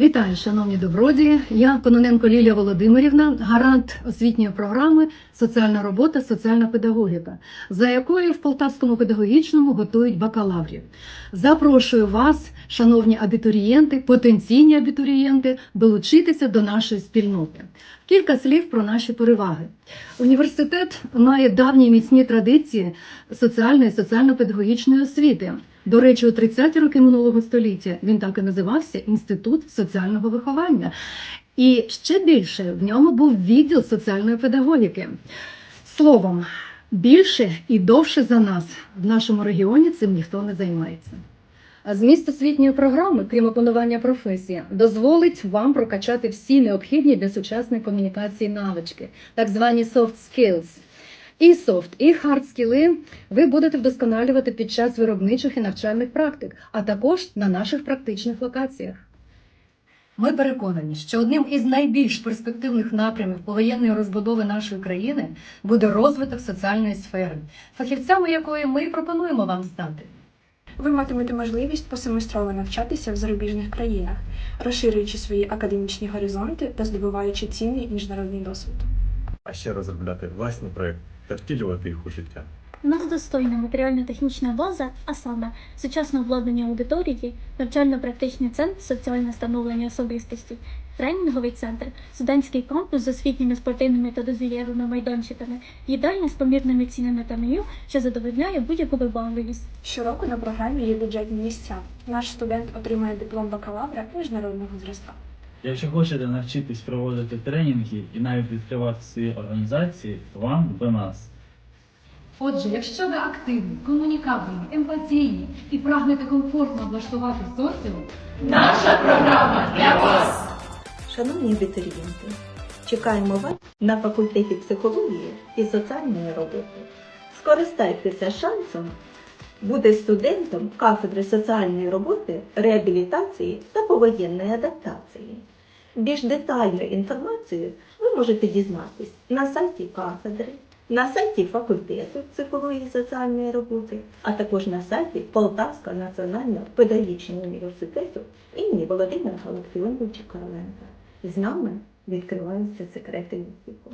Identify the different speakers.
Speaker 1: Вітаю, шановні добродії. Я Кононенко Лілія Володимирівна, гарант освітньої програми Соціальна робота, соціальна педагогіка, за якою в Полтавському педагогічному готують бакалаврів. Запрошую вас, шановні абітурієнти, потенційні абітурієнти, долучитися до нашої спільноти. Кілька слів про наші переваги. Університет має давні міцні традиції соціальної соціально-педагогічної освіти. До речі, у 30-ті роки минулого століття він так і називався Інститут соціального виховання. І ще більше в ньому був відділ соціальної педагогіки. Словом, більше і довше за нас в нашому регіоні цим ніхто не займається. Зміст освітньої програми, крім опанування професії, дозволить вам прокачати всі необхідні для сучасної комунікації навички, так звані soft skills. І софт, і хард скіли ви будете вдосконалювати під час виробничих і навчальних практик, а також на наших практичних локаціях. Ми переконані, що одним із найбільш перспективних напрямів повоєнної розбудови нашої країни буде розвиток соціальної сфери, фахівцями якої ми пропонуємо вам стати.
Speaker 2: Ви матимете можливість посеместрово навчатися в зарубіжних країнах, розширюючи свої академічні горизонти та здобуваючи цінний міжнародний досвід.
Speaker 3: а ще розробляти власні проекти та втілювати їх у життя.
Speaker 4: У нас достойна матеріально-технічна база, а саме сучасне обладнання аудиторії, навчально-практичний центр, соціальне становлення особистості, тренінговий центр, студентський кампус з освітніми спортивними та дозвілєвими майданчиками, їдальня з помірними цінами та меню, що задовольняє будь-яку вибагливість.
Speaker 2: Щороку на програмі є бюджетні місця. Наш студент отримує диплом бакалавра міжнародного зразка.
Speaker 5: Якщо хочете навчитись проводити тренінги і навіть відкривати свої організації, то вам до нас.
Speaker 1: Отже, якщо ви активні, комунікабельні, емпатійні і прагнете комфортно облаштувати соціум,
Speaker 6: Шановні абітурієнти, чекаємо вас на факультеті психології і соціальної роботи. Скористайтеся шансом бути студентом кафедри соціальної роботи, реабілітації та повоєнної адаптації. Більш детальну інформацію ви можете дізнатись на сайті кафедри, на сайті факультету психології і соціальної роботи, а також на сайті Полтавського національного педагогічного університету імені Володимира Галактіоновича Короленка. З нами відкриваються секрети успіху.